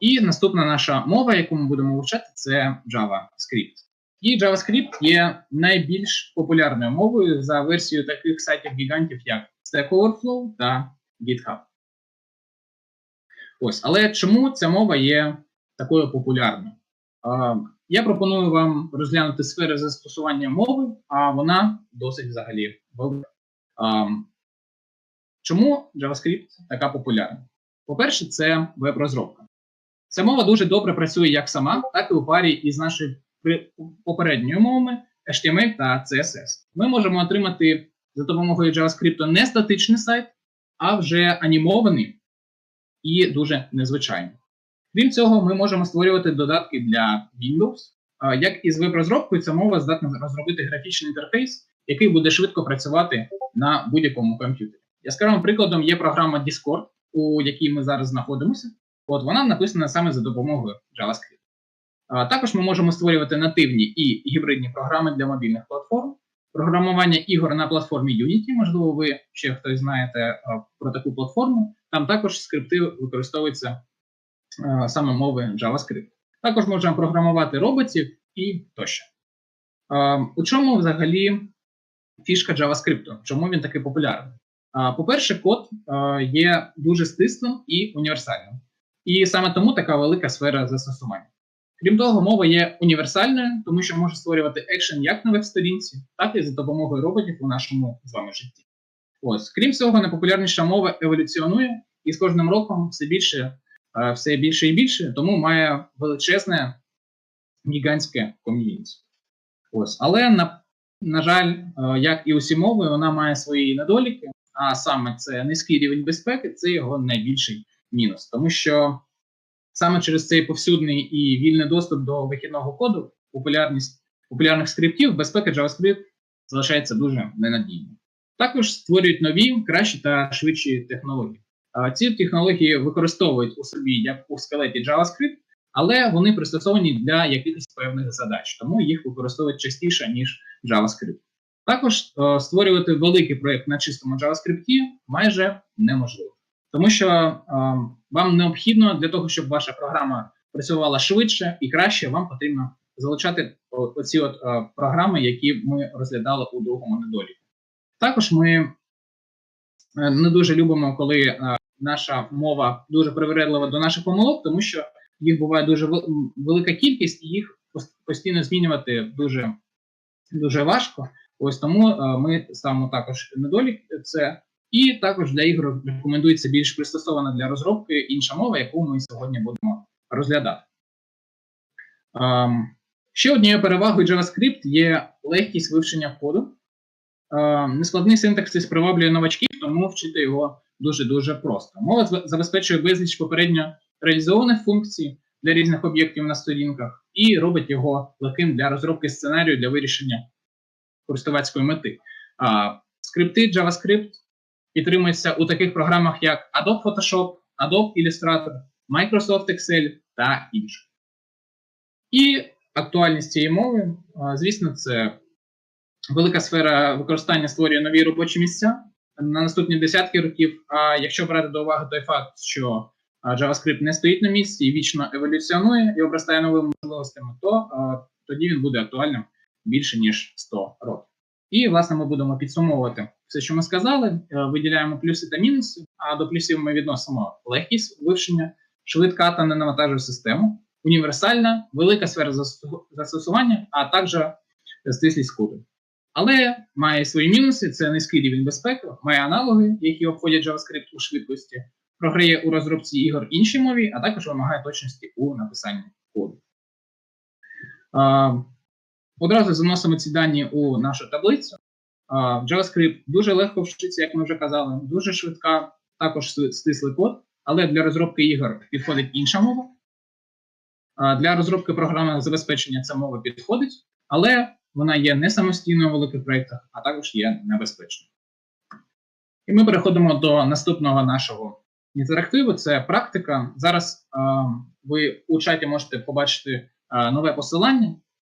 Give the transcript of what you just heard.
І наступна наша мова, яку ми будемо вивчати, це JavaScript. І JavaScript є найбільш популярною мовою за версією таких сайтів-гігантів, як Stack Overflow та GitHub. Ось, але чому ця мова є такою популярною? Я пропоную вам розглянути сфери застосування мови, а вона досить взагалі велика. Чому JavaScript така популярна? По-перше, це веб-розробка. Ця мова дуже добре працює як сама, так і у парі із нашою попередньою мовами HTML та CSS. Ми можемо отримати за допомогою JavaScript не статичний сайт, а вже анімований і дуже незвичайний. Крім цього, ми можемо створювати додатки для Windows. Як із веб-розробкою, ця мова здатна розробити графічний інтерфейс, який буде швидко працювати на будь-якому комп'ютері. Яскравим прикладом є програма Discord, у якій ми зараз знаходимося. От вона написана саме за допомогою JavaScript. Також ми можемо створювати нативні і гібридні програми для мобільних платформ, програмування ігор на платформі Unity. Можливо, ви ще хтось знаєте про таку платформу. Там також скрипти використовуються саме мови JavaScript. Також можемо програмувати роботів і тощо. У чому взагалі фішка JavaScript? Чому він такий популярний? По-перше, код є дуже стислим і універсальним. І саме тому така велика сфера застосування. Крім того, мова є універсальною, тому що може створювати екшен як на веб-сторінці, так і за допомогою роботів у нашому з вами житті. Ось, крім цього, найпопулярніша мова еволюціонує і з кожним роком все більше, все більше і більше, тому має величезне гігантське ком'юніті. Ось, але на, на жаль, як і усі мови, вона має свої недоліки, а саме це низький рівень безпеки, це його найбільший мінус, тому що саме через цей повсюдний і вільний доступ до вихідного коду, популярність популярних скриптів, безпека JavaScript залишається дуже ненадійною. Також створюють нові, кращі та швидші технології. Ці технології використовують у собі як у скелеті JavaScript, але вони пристосовані для якихось певних задач, тому їх використовують частіше, ніж JavaScript. Також е, створювати великий проєкт на чистому JavaScript майже неможливо. Тому що е, вам необхідно для того, щоб ваша програма працювала швидше і краще, вам потрібно залучати оці от е, програми, які ми розглядали у другому недоліку. Також ми не дуже любимо, коли наша мова дуже привередлива до наших помилок, тому що їх буває дуже велика кількість, і їх постійно змінювати дуже, дуже важко. Ось тому е, ми ставимо також недолік. Це і також для ігор рекомендується більш пристосована для розробки інша мова, яку ми сьогодні будемо розглядати. Ем, ще однією перевагою JavaScript є легкість вивчення коду. Ем, нескладний синтаксис приваблює новачків, тому вчити його дуже-дуже просто. Мова забезпечує безліч попередньо реалізованих функцій для різних об'єктів на сторінках і робить його легким для розробки сценарію для вирішення користувацької мети. А, скрипти JavaScript підтримуються у таких програмах, як Adobe Photoshop, Adobe Illustrator, Microsoft Excel та інші. І актуальність цієї мови, звісно, це велика сфера використання створює нові робочі місця на наступні десятки років. А якщо брати до уваги той факт, що JavaScript не стоїть на місці і вічно еволюціонує і обростає новими можливостями, то а, тоді він буде актуальним більше ніж 100 років. І, власне, ми будемо підсумовувати все, що ми сказали, е, виділяємо плюси та мінуси, а до плюсів ми відносимо легкість вивчення, швидка та ненавантажує систему, універсальна, велика сфера застосування, а також стислість коду. Але має свої мінуси: це низький рівень безпеки, має аналоги, які обходять JavaScript у швидкості, програє у розробці ігор іншій мові, а також вимагає точності у написанні коду. Одразу заносимо ці дані у нашу таблицю. JavaScript дуже легко вчиться, як ми вже казали, дуже швидка, також ст- стислий код, але для розробки ігор підходить інша мова. Для розробки програмного забезпечення ця мова підходить, але вона є не самостійною у великих проєктах, а також є небезпечною. І ми переходимо до наступного нашого інтерактиву. Це практика. Зараз ви у чаті можете побачити нове посилання.